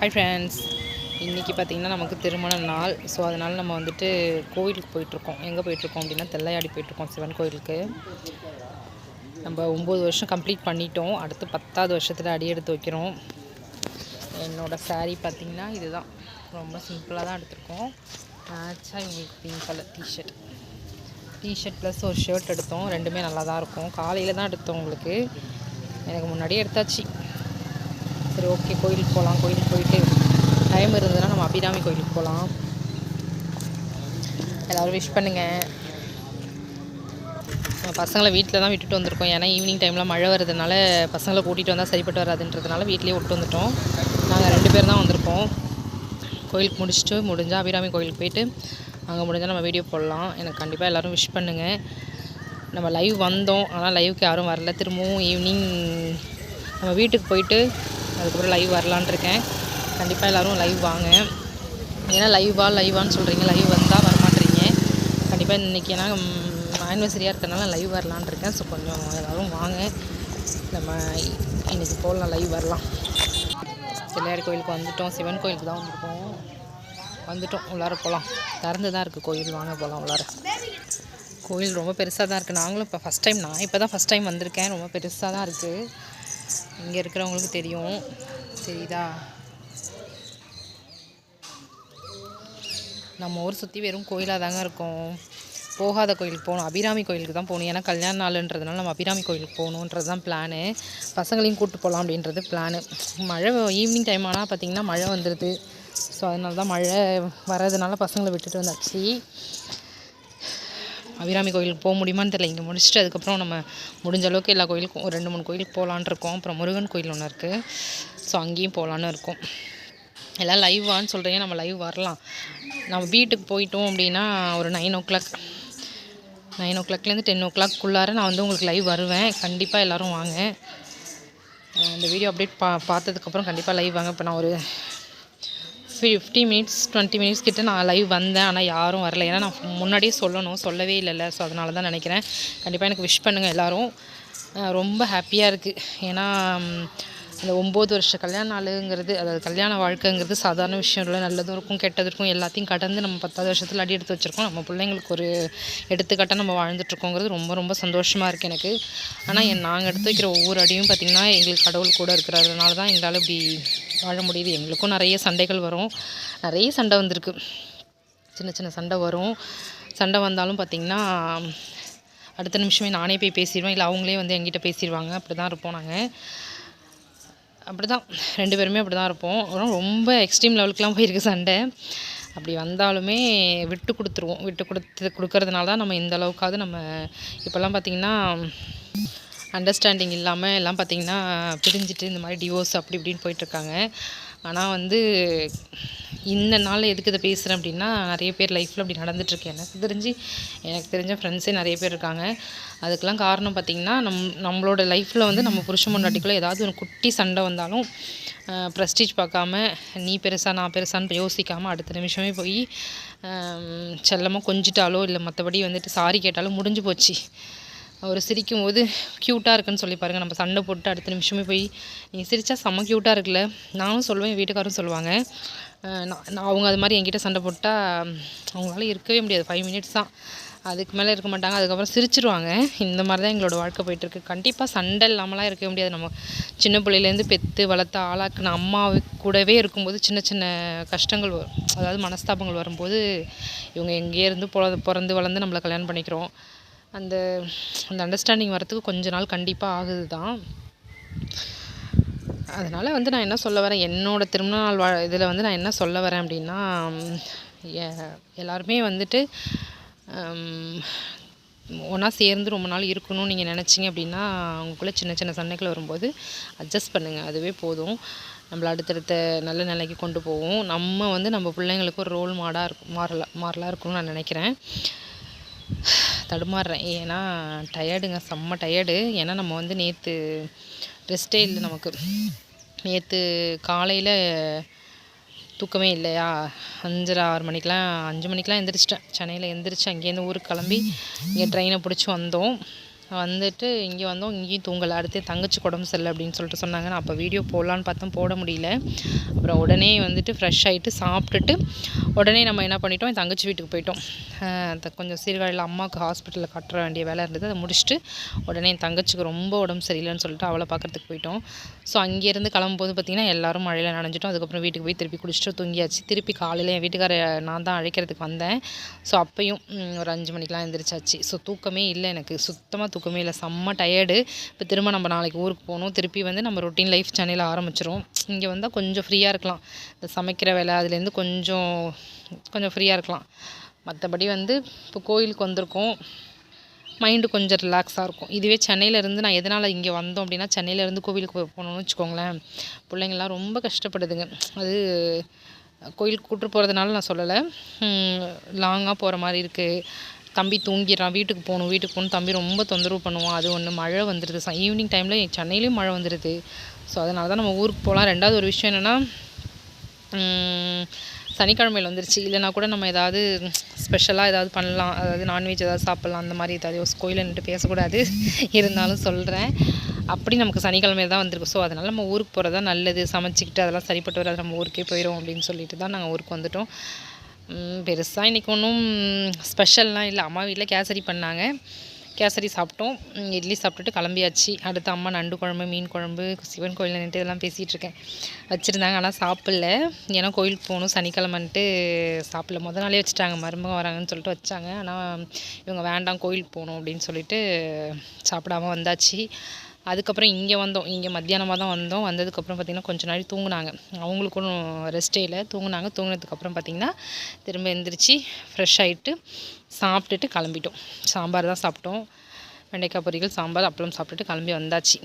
Hi friends இன்றைக்கி பார்த்திங்கன்னா நமக்கு திருமண நாள். ஸோ அதனால் நம்ம வந்துட்டு கோவிலுக்கு போயிட்டுருக்கோம். எங்கே போயிட்டுருக்கோம் அப்படின்னா தெல்லையாடி போயிட்டுருக்கோம் சிவன் கோயிலுக்கு. நம்ம ஒம்பது வருஷம் கம்ப்ளீட் பண்ணிட்டோம். அடுத்து பத்தாவது வருஷத்தில் அடி எடுத்து வைக்கிறோம். என்னோடய சாரீ பார்த்திங்கன்னா இதுதான். ரொம்ப சிம்பிளாக தான் எடுத்திருக்கோம். மேட்சாக எங்களுக்கு pink colour t-shirt t-shirt plus ஒரு ஷர்ட் எடுத்தோம். ரெண்டுமே நல்லா தான் இருக்கும். காலையில் தான் எடுத்தோம் உங்களுக்கு. எனக்கு முன்னாடியே எடுத்தாச்சு. சரி ஓகே கோயிலுக்கு போகலாம் கோயிலுக்கு போயிட்டு டைம் இருந்ததுன்னா நம்ம அபிராமி கோயிலுக்கு போகலாம் எல்லோரும் விஷ் பண்ணுங்கள் நம்ம பசங்களை வீட்டில் தான் விட்டுட்டு வந்திருக்கோம். ஏன்னா ஈவினிங் டைமில் மழை வருதுனால பசங்களை கூட்டிகிட்டு வந்தால் சரிப்பட்டு வராதுன்றதுனால வீட்லேயே விட்டு வந்துட்டோம். நாங்கள் ரெண்டு பேர் தான் வந்திருக்கோம். கோயிலுக்கு முடிச்சுட்டு முடிஞ்சால் அபிராமி கோயிலுக்கு போயிட்டு அங்கே முடிஞ்சால் நம்ம வீடியோ போடலாம். எனக்கு கண்டிப்பாக எல்லோரும் விஷ் பண்ணுங்கள் நம்ம லைவ் வந்தோம். ஆனால் லைவுக்கு யாரும் வரல. திரும்பவும் ஈவினிங் நம்ம வீட்டுக்கு போயிட்டு அதுக்கப்புறம் லைவ் வரலான் இருக்கேன் கண்டிப்பாக எல்லோரும் லைவ் வாங்க. ஏன்னா லைவா லைவான்னு சொல்கிறீங்க லைவ் வந்தால் வரமாட்டீங்க கண்டிப்பாக இன்றைக்கி ஏன்னா ஆனிவர்சரியாக இருக்கிறனால லைவ் வரலான் இருக்கேன் ஸோ கொஞ்சம் எல்லோரும் வாங்க. நம்ம இன்றைக்கி போகலாம் லைவ் வரலாம். பிள்ளையார் கோயிலுக்கு வந்துட்டோம். சிவன் கோயிலுக்கு தான் வந்திருக்கோம். வந்துட்டோம். உள்ளார போகலாம் திறந்து தான் இருக்குது கோயில். வாங்க போகலாம் உள்ளார. கோயில் ரொம்ப பெருசாக தான் இருக்குது நாங்களும் இப்போ ஃபஸ்ட் டைம் நான் இப்போ தான் ஃபஸ்ட் டைம் வந்திருக்கேன். ரொம்ப பெருசாக தான் இருக்குது இங்கே இருக்கிறவங்களுக்கு தெரியும். சரிதா நம்ம ஊர் சுற்றி வெறும் கோயிலாக தாங்க இருக்கும். போகாத கோயிலுக்கு போகணும். அபிராமி கோயிலுக்கு தான் போகணும். ஏன்னா கல்யாண நாளுன்றதுனால நம்ம அபிராமி கோயிலுக்கு போகணுன்றது தான் பிளானு பசங்களையும் கூப்பிட்டு போகலாம் அப்படின்றது பிளானு மழை ஈவினிங் டைம் ஆனால் பார்த்திங்கன்னா மழை வந்துடுது ஸோ அதனால தான் மழை வர்றதுனால பசங்களை விட்டுட்டு வந்தாச்சு. அபிராமி கோயிலுக்கு போக முடியுமான்னு தெரியல. இங்கே முடிச்சுட்டு அதுக்கப்புறம் நம்ம முடிஞ்ச அளவுக்கு எல்லா கோயிலுக்கும் ஒரு ரெண்டு மூணு கோயிலுக்கு போகலான் இருக்கோம். அப்புறம் முருகன் கோயில் ஒன்று இருக்குது ஸோ அங்கேயும் போகலான்னு இருக்கோம். எல்லாம் லைவான்னு சொல்கிறீங்க நம்ம லைவ் வரலாம். நம்ம வீட்டுக்கு போயிட்டோம் அப்படின்னா ஒரு நைன் ஓ கிளாக் நைன் ஓ கிளாக்லேருந்து டென் ஓ கிளாக்குள்ளார நான் வந்து உங்களுக்கு லைவ் வருவேன். கண்டிப்பாக எல்லோரும் வாங்க. இந்த வீடியோ அப்டேட் பா பார்த்ததுக்கப்புறம் கண்டிப்பாக லைவ் வாங்க. இப்போ நான் ஒரு ஃபிஃப்டி மினிட்ஸ் டுவெண்ட்டி மினிட்ஸ் கிட்டே நான் லைவ் வந்தேன். ஆனால் யாரும் வரல. ஏன்னா நான் முன்னாடியே சொல்லணும். சொல்லவே இல்லைல்ல. ஸோ அதனால தான் நினைக்கிறேன். கண்டிப்பாக எனக்கு விஷ் பண்ணுங்கள் எல்லோரும். ரொம்ப ஹாப்பியாக இருக்குது ஏன்னா அந்த இந்த ஒம்பது வருஷ கல்யாண நாளுங்கிறது அதாவது கல்யாண வாழ்க்கைங்கிறது சாதாரண விஷயம் இல்லை நல்லதும் இருக்கும் கெட்டதும் இருக்கும் எல்லாத்தையும் கடந்து நம்ம பத்தாவது வருஷத்தில் அடி எடுத்து வச்சுருக்கோம். நம்ம பிள்ளைங்களுக்கு ஒரு எடுத்துக்காட்டாக நம்ம வாழ்ந்துட்டுருக்கோங்கிறது ரொம்ப ரொம்ப சந்தோஷமாக இருக்குது எனக்கு. ஆனால் என் நாங்கள் எடுத்து வைக்கிற ஒவ்வொரு அடியும் பார்த்திங்கன்னா எங்களுக்கு கடவுள் கூட இருக்கிறதுனால தான் எங்களால் இப்படி வாழ முடியுது. எங்களுக்கும் நிறைய சண்டைகள் வரும். நிறைய சண்டை வந்திருக்கு. சின்ன சின்ன சண்டை வரும். சண்டை வந்தாலும் பார்த்திங்கன்னா அடுத்த நிமிஷமே நானே போய் பேசிடுவேன் இல்லை அவங்களே வந்து எங்கிட்ட பேசிடுவாங்க அப்படி தான் இருப்போம் நாங்கள் அப்படி தான் ரெண்டு பேருமே அப்படி தான் இருப்போம். ஆனா ரொம்ப எக்ஸ்ட்ரீம் லெவலுக்குலாம் போயிருக்கு சண்டை. அப்படி வந்தாலுமே விட்டு கொடுத்துருவோம். விட்டு கொடுத்து கொடுக்கறதுனால தான் நம்ம இந்த அளவுக்காவது நம்ம இப்போல்லாம் பார்த்திங்கன்னா அண்டர்ஸ்டாண்டிங் இல்லாமல் எல்லாம் பார்த்திங்கன்னா பிரிஞ்சுட்டு இந்த மாதிரி டிவோர்ஸ் அப்படி இப்படின்னு போயிட்டுருக்காங்க ஆனால் வந்து இந்த நாளில் எதுக்கு இதை பேசுகிறேன் அப்படின்னா நிறைய பேர் லைஃப்பில் அப்படி நடந்துட்டுருக்கு எனக்கு தெரிஞ்சு எனக்கு தெரிஞ்ச ஃப்ரெண்ட்ஸே நிறைய பேர் இருக்காங்க. அதுக்கெலாம் காரணம் பார்த்திங்கன்னா நம் நம்மளோட லைஃப்பில் வந்து நம்ம புருஷன் முன்னாடிக்குள்ளே ஏதாவது ஒரு குட்டி சண்டை வந்தாலும் ப்ரெஸ்டீஜ் பார்க்காம நீ பெருசா நான் பெருசான்னு யோசிக்காமல் அடுத்த நிமிஷமே போய் செல்லமாக கொஞ்சிட்டாலோ இல்லை மற்றபடி வந்துட்டு சாரி கேட்டாலும் முடிஞ்சு போச்சு. அவர் சிரிக்கும் போது க்யூட்டாக இருக்குன்னு சொல்லி பாருங்கள் நம்ம சண்டை போட்டு அடுத்த நிமிஷமே போய் நீ சிரித்தா செம்ம க்யூட்டாக இருக்குல்ல? நானும் சொல்லுவேன் என் வீட்டுக்காரும் சொல்லுவாங்க. நான் நான் அவங்க அது மாதிரி என்கிட்ட சண்டை போட்டால் அவங்களால இருக்கவே முடியாது. ஃபைவ் மினிட்ஸ் தான். அதுக்கு மேலே இருக்க மாட்டாங்க. அதுக்கப்புறம் சிரிச்சிருவாங்க. இந்த மாதிரி தான் எங்களோட வாழ்க்கை போயிட்டுருக்கு. கண்டிப்பாக சண்டை இல்லாமலாம் இருக்கவே முடியாது. நம்ம சின்ன பிள்ளையிலேருந்து பெற்று வளர்த்து ஆளாக்குன அம்மா கூடவே இருக்கும்போது சின்ன சின்ன கஷ்டங்கள் வரும் அதாவது மனஸ்தாபங்கள் வரும்போது இவங்க எங்கேயே இருந்து பிற பிறந்து வளர்ந்து நம்மளை கல்யாணம் பண்ணிக்கிறோம். அந்த அந்த அண்டர்ஸ்டாண்டிங் வரத்துக்கு கொஞ்ச நாள் கண்டிப்பாக ஆகுது தான் அதனால் வந்து நான் என்ன சொல்ல வரேன் என்னோட திருமண நாள் வா இதில் வந்து நான் என்ன சொல்ல வரேன் அப்படின்னா எல்லாருமே வந்துட்டு ஒன்றா சேர்ந்து ரொம்ப நாள் இருக்கணும்னு நீங்கள் நினச்சிங்க அப்படின்னா அவங்களுக்குள்ள சின்ன சின்ன சண்டைகள் வரும்போது அட்ஜஸ்ட் பண்ணுங்கள் அதுவே போதும். நம்மளை அடுத்தடுத்த நல்ல நிலைக்கு கொண்டு போவோம். நம்ம வந்து நம்ம பிள்ளைங்களுக்கு ஒரு ரோல் மாடாக இருக்கும் மாறலாம் மாறலாக இருக்கணும்னு நான் நினைக்கிறேன். தடுமாறுறேன். ஏன்னா டயர்டுங்க செம்ம டயர்டு ஏன்னா நம்ம வந்து நேற்று ரெஸ்ட்டே இல்லை நமக்கு. நேற்று காலையில் தூக்கமே இல்லையா? அஞ்சரை ஆறு மணிக்கெலாம் அஞ்சு மணிக்கெலாம் எந்திரிச்சிட்டேன். சென்னையில் எந்திரிச்சு அங்கேருந்து ஊருக்கு கிளம்பி இங்கே ட்ரெயினை பிடிச்சி வந்தோம். வந்துட்டு இங்கே வந்தோம் இங்கேயும் தூங்கலை அடுத்து தங்கச்சி உடம்பு சரியில்லை அப்படின்னு சொல்லிட்டு சொன்னாங்க நான் அப்போ வீடியோ போடலான்னு பார்த்தோம் போட முடியல. அப்புறம் உடனே வந்துட்டு ஃப்ரெஷ் ஆகிட்டு சாப்பிட்டுட்டு உடனே நம்ம என்ன பண்ணிட்டோம் என் தங்கச்சி வீட்டுக்கு போயிட்டோம். கொஞ்சம் சீர்காழியில் அம்மாவுக்கு ஹாஸ்பிட்டலில் கட்டுற வேண்டிய வேலை இருந்தது. அதை முடிச்சுட்டு உடனே என் தங்கச்சிக்கு ரொம்ப உடம்பு சரியில்லைன்னு சொல்லிட்டு அவளை பார்க்கறதுக்கு போயிட்டோம். ஸோ அங்கேருந்து கிளம்பும்போது பார்த்திங்கன்னா எல்லாரும் மழையில் நனைஞ்சிட்டோம். அதுக்கப்புறம் வீட்டுக்கு போய் திருப்பி குடிச்சிட்டு தூங்கியாச்சு. திருப்பி காலையில் என் வீட்டுக்கார நான் தான் அழைக்கிறதுக்கு வந்தேன். ஸோ அப்பையும் ஒரு அஞ்சு மணிக்கெலாம் எழுந்திரிச்சாச்சு ஸோ தூக்கமே இல்லை எனக்கு. சுத்தமாக தூக்கமே இல்லை. செம்ம டயர்டு இப்போ திரும்ப நம்ம நாளைக்கு ஊருக்கு போகணும். திருப்பி வந்து நம்ம ரொட்டீன் லைஃப் சென்னையில் ஆரம்பிச்சிரும் இங்கே வந்தால் கொஞ்சம் ஃப்ரீயாக இருக்கலாம். இந்த சமைக்கிற வேலை அதுலேருந்து கொஞ்சம் கொஞ்சம் ஃப்ரீயாக இருக்கலாம். மற்றபடி வந்து இப்போ கோயிலுக்கு வந்திருக்கோம். மைண்டு கொஞ்சம் ரிலாக்ஸாக இருக்கும். இதுவே சென்னையிலேருந்து நான் எதனால் இங்கே வந்தோம் அப்படின்னா சென்னையிலேருந்து கோவிலுக்கு போய் போகணும்னு வச்சுக்கோங்களேன். பிள்ளைங்கள்லாம் ரொம்ப கஷ்டப்படுதுங்க. அது கோயிலுக்கு கூட்டு போகிறதுனால நான் சொல்லலை. லாங்காக போகிற மாதிரி இருக்குது தம்பி தூங்கிடுறான் வீட்டுக்கு போகணும் வீட்டுக்கு போகணும் தம்பி ரொம்ப தொந்தரவு பண்ணுவான். அது ஒன்று மழை வந்துடுது ஈவினிங் டைமில் சென்னையிலையும் மழை வந்துடுது ஸோ அதனால தான் நம்ம ஊருக்கு போகலாம் ரெண்டாவது ஒரு விஷயம் என்னென்னா சனிக்கிழமையில் வந்துருச்சு. இல்லைனா கூட நம்ம ஏதாவது ஸ்பெஷலாக ஏதாவது பண்ணலாம். அதாவது நான்வெஜ் ஏதாவது சாப்பிட்லாம். அந்த மாதிரி ஏதாவது ஒரு கோயிலில் நின்று பேசக்கூடாது. இருந்தாலும் சொல்கிறேன் அப்படி நமக்கு சனிக்கிழமை தான் வந்திருக்கு. ஸோ அதனால் நம்ம ஊருக்கு போகிறது தான் நல்லது. சமைச்சிக்கிட்டு அதெல்லாம் சரிப்பட்டு வராது. நம்ம ஊருக்கே போயிடும் அப்படின்னு சொல்லிட்டு தான் நாங்கள் ஊருக்கு வந்துட்டோம். பெருசாக இன்றைக்கி ஒன்றும் ஸ்பெஷல்லாம் இல்லை. அம்மா வீட்டில் கேசரி பண்ணாங்க. கேசரி சாப்பிட்டோம். இட்லி சாப்பிட்டுட்டு கிளம்பியாச்சு. அடுத்து அம்மா நண்டு குழம்பு மீன் குழம்பு சிவன் கோயில் நின்றுட்டு இதெல்லாம் பேசிகிட்டு இருக்கேன். வச்சுருந்தாங்க ஆனால் சாப்பிடல. ஏன்னா கோயிலுக்கு போகணும் சனிக்கிழமன்ட்டு சாப்பிடல. முத நாளே வச்சுட்டாங்க மருமகம் வராங்கன்னு சொல்லிட்டு வச்சாங்க. ஆனால் இவங்க வேண்டாம் கோயிலுக்கு போகணும் அப்படின்னு சொல்லிட்டு சாப்பிடாம வந்தாச்சு. அதுக்கப்புறம் இங்கே வந்தோம். இங்கே மத்தியானமாக தான் வந்தோம். வந்ததுக்கப்புறம் பார்த்திங்கன்னா கொஞ்ச நாள் தூங்கினாங்க. அவங்களுக்கும் ரெஸ்ட்டே இல்லை. தூங்கினாங்க. தூங்கினதுக்கப்புறம் பார்த்திங்கன்னா திரும்ப எழுந்திரிச்சி ஃப்ரெஷ் ஆகிட்டு சாப்பிட்டுட்டு கிளம்பிட்டோம். சாம்பார் தான் சாப்பிட்டோம். வெண்டைக்காய் பொரியல் சாம்பார் அப்பளம் சாப்பிட்டுட்டு கிளம்பி வந்தாச்சு.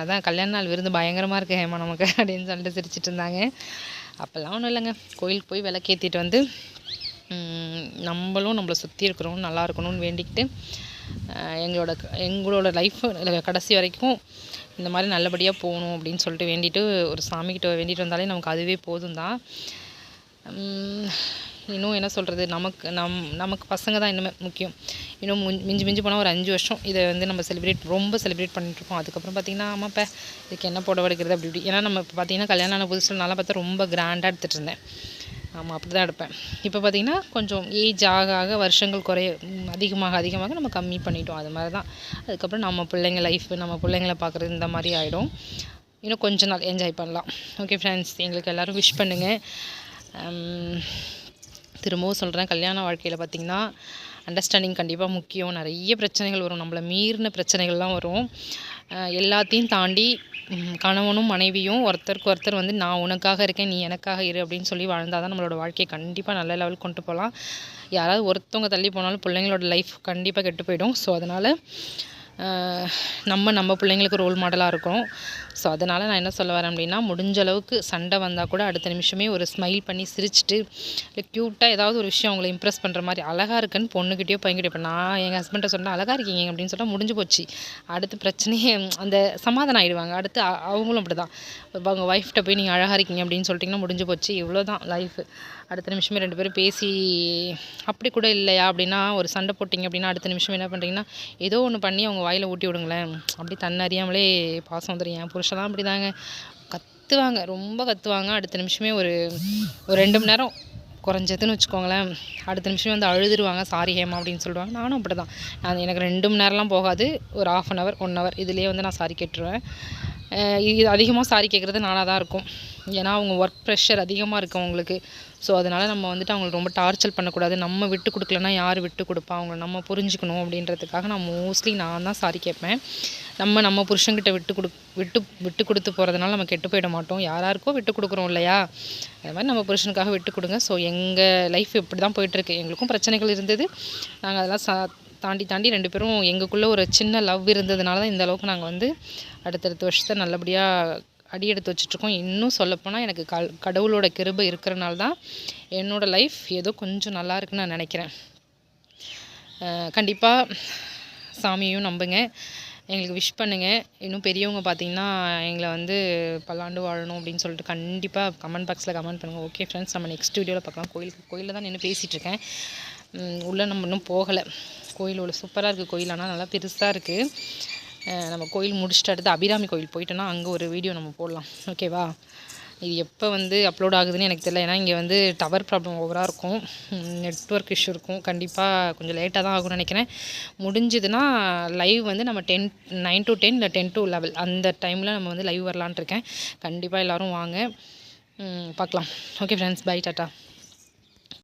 அதான் கல்யாண நாள் விருந்து பயங்கரமாக இருக்குது ஹேமா நமக்கு அப்படின்னு சொல்லிட்டு சிரிச்சிட்டு இருந்தாங்க. அப்போல்லாம் ஒன்றும் இல்லைங்க. கோயிலுக்கு போய் விளக்கேற்றிட்டு வந்து நம்மளும் நம்மளை சுற்றி இருக்கிறோம் நல்லா இருக்கணும்னு வேண்டிக்கிட்டு எங்களோட எங்களோட லைஃப் கடைசி வரைக்கும் இந்த மாதிரி நல்லபடியாக போகணும் அப்படின்னு சொல்லிட்டு வேண்டிட்டு ஒரு சாமிக்கிட்ட வேண்டிட்டு வந்தாலே நமக்கு அதுவே போதும் தான் இன்னும் என்ன சொல்கிறது நமக்கு நம் நமக்கு பசங்க தான் இன்னுமே முக்கியம். இன்னும் மிஞ்சி மிஞ்சி போனால் ஒரு அஞ்சு வருஷம் இதை வந்து நம்ம செலிப்ரேட் ரொம்ப செலிப்ரேட் பண்ணிட்டுருக்கோம் அதுக்கப்புறம் பார்த்திங்கன்னா ஆமாப்பா இதுக்கு என்ன புடவை எடுக்கிறது? அப்படி இப்படி. ஏன்னா நம்ம இப்போ பார்த்திங்கன்னா கல்யாணம் ஆன புதுசில் நல்லா பார்த்தா ரொம்ப கிராண்டாக எடுத்துகிட்டு இருந்தேன். ஆமாம் அப்படி தான் எடுப்பேன். இப்போ பார்த்திங்கன்னா கொஞ்சம் ஏஜ் ஆக ஆக வருஷங்கள் குறைய அதிகமாக அதிகமாக நம்ம கம்மி பண்ணிட்டோம். அது மாதிரி தான் அதுக்கப்புறம் நம்ம பிள்ளைங்க லைஃப் நம்ம பிள்ளைங்களை பார்க்குறது இந்த மாதிரி ஆகிடும் இன்னும் கொஞ்ச நாள் என்ஜாய் பண்ணலாம். ஓகே ஃப்ரெண்ட்ஸ் எங்களுக்கு எல்லோரும் விஷ் பண்ணுங்கள் திரும்பவும் சொல்கிறேன் கல்யாண வாழ்க்கையில் பார்த்திங்கன்னா அண்டர்ஸ்டாண்டிங் கண்டிப்பாக முக்கியம். நிறைய பிரச்சனைகள் வரும். நம்மளை மீறின பிரச்சனைகள்லாம் வரும். எல்லாத்தையும் தாண்டி கணவனும் மனைவியும் ஒருத்தருக்கு ஒருத்தர் வந்து நான் உனக்காக இருக்கேன் நீ எனக்காக இரு அப்படின்னு சொல்லி வாழ்ந்தால் தான் நம்மளோட வாழ்க்கையை கண்டிப்பாக நல்ல லெவலுக்கு கொண்டு போகலாம். யாராவது ஒருத்தவங்க தள்ளி போனாலும் பிள்ளைங்களோட லைஃப் கண்டிப்பாக கெட்டு போயிடும். ஸோ அதனால் நம்ம நம்ம பிள்ளைங்களுக்கு ரோல் மாடலாக இருக்கோம் ஸோ அதனால் நான் என்ன சொல்ல வரேன் அப்படின்னா முடிஞ்ச அளவுக்கு சண்டை வந்தால் கூட அடுத்த நிமிஷமே ஒரு ஸ்மைல் பண்ணி சிரிச்சிட்டு இல்லை க்யூட்டாக ஏதாவது ஒரு விஷயம் அவங்கள இம்ப்ரெஸ் பண்ணுற மாதிரி அழகாக இருக்குன்னு பொண்ணுக்கிட்டேயோ பையன்கிட்டயோ இப்போ நான் எங்கள் ஹஸ்பண்ட்டை சொன்னேன் அழகாக இருக்கீங்க அப்படின்னு சொன்னால் முடிஞ்சு போச்சு. அடுத்த பிரச்சனையே அந்த சமாதானம் ஆகிடுவாங்க அடுத்து அவங்களும் அப்படி தான் அவங்க ஒய்ஃப்ட்ட போய் நீங்கள் அழகாக இருக்கீங்க அப்படின்னு சொல்லிட்டிங்கன்னா முடிஞ்சு போச்சு. இவ்வளோ தான் லைஃப் அடுத்த நிமிஷமே ரெண்டு பேரும் பேசி அப்படி கூட இல்லையா? அப்படின்னா ஒரு சண்டை போட்டிங்க அப்படின்னா அடுத்த நிமிஷம் என்ன பண்ணுறீங்கன்னா ஏதோ ஒன்று பண்ணி அவங்க வாயில் ஊட்டி விடுங்களேன். அப்படி தன்னறியாமலே பாசம் வந்துடும் என் புருஷன்லாம் அப்படி தாங்க கத்துவாங்க ரொம்ப கத்துவாங்க. அடுத்த நிமிஷமே ஒரு ஒரு ரெண்டு மணி நேரம் குறைஞ்சதுன்னு வச்சுக்கோங்களேன். அடுத்த நிமிஷமே வந்து அழுதுருவாங்க. சாரி ஹேமா அப்படின்னு சொல்லுவாங்க. நானும் அப்படி தான் நான் எனக்கு ரெண்டு மணி நேரம்லாம் போகாது. ஒரு half an hour one hour இதுலேயே வந்து நான் சாரி கேட்டுருவேன். இது அதிகமாக சாரி கேட்குறது நானாக தான் இருக்கும். ஏன்னா அவங்க ஒர்க் ப்ரெஷர் அதிகமாக இருக்குது அவங்களுக்கு ஸோ அதனால் நம்ம வந்துட்டு அவங்களுக்கு ரொம்ப டார்ச்சர் பண்ணக்கூடாது. நம்ம விட்டு கொடுக்கலன்னா யார் விட்டு கொடுப்பா? அவங்கள நம்ம புரிஞ்சுக்கணும் அப்படின்றதுக்காக நான் மோஸ்ட்லி நான் தான் சாரி கேட்பேன். நம்ம நம்ம புருஷன்கிட்ட விட்டு கொடு விட்டு விட்டு கொடுத்து போகிறதுனால நம்ம கெட்டு போயிட மாட்டோம். யாராருக்கோ விட்டு கொடுக்குறோம் இல்லையா? அது மாதிரி நம்ம புருஷனுக்காக விட்டு கொடுங்க. ஸோ எங்கள் லைஃப் இப்படி தான் போயிட்டுருக்கு. எங்களுக்கும் பிரச்சனைகள் இருந்தது. நாங்கள் அதெல்லாம் சா தாண்டி தாண்டி ரெண்டு பேரும் எங்களுக்குள்ளே ஒரு சின்ன லவ் இருந்ததுனால தான் இந்த அளவுக்கு நாங்கள் வந்து அடுத்தடுத்த வருஷத்தை நல்லபடியாக அடி எடுத்து வச்சுட்ருக்கோம். இன்னும் சொல்லப்போனால் எனக்கு க கடவுளோட கிருபை இருக்கிறனால தான் என்னோடய லைஃப் ஏதோ கொஞ்சம் நல்லா இருக்குன்னு நான் நினைக்கிறேன். கண்டிப்பாக சாமியையும் நம்புங்க. எங்களுக்கு விஷ் பண்ணுங்கள் இன்னும் பெரியவங்க பார்த்தீங்கன்னா எங்களை வந்து பல்லாண்டு வாழணும் அப்படின்னு சொல்லிட்டு கண்டிப்பாக கமெண்ட் பாக்ஸில் கமெண்ட் பண்ணுங்கள் ஓகே ஃப்ரெண்ட்ஸ் நம்ம நெக்ஸ்ட் வீடியோவில் பார்க்கலாம். கோயிலுக்கு கோயிலில் தான் நின்று பேசிகிட்டு இருக்கேன். உள்ளே நம்ம இன்னும் போகலை. கோயில் உள்ள சூப்பராக இருக்குது கோயில் ஆனால் நல்லா பெருசாக இருக்குது நம்ம கோயில் முடிச்சுட்டு அடுத்து அபிராமி கோயில் போயிட்டோன்னா அங்கே ஒரு வீடியோ நம்ம போடலாம். ஓகேவா இது எப்போ வந்து அப்லோட் ஆகுதுன்னு எனக்கு தெரியல. ஏன்னா இங்கே வந்து டவர் ப்ராப்ளம் ஓவராக இருக்கும். நெட்ஒர்க் இஷ்யூ இருக்கும். கண்டிப்பாக கொஞ்சம் லேட்டாக தான் ஆகும்னு நினைக்கிறேன். முடிஞ்சதுன்னா லைவ் வந்து நம்ம டென் நைன் டு டென் இல்லை டென் டு லெவல் அந்த டைமில் நம்ம வந்து லைவ் வரலான் இருக்கேன். கண்டிப்பாக எல்லோரும் வாங்க. பார்க்கலாம். Okay friends by tata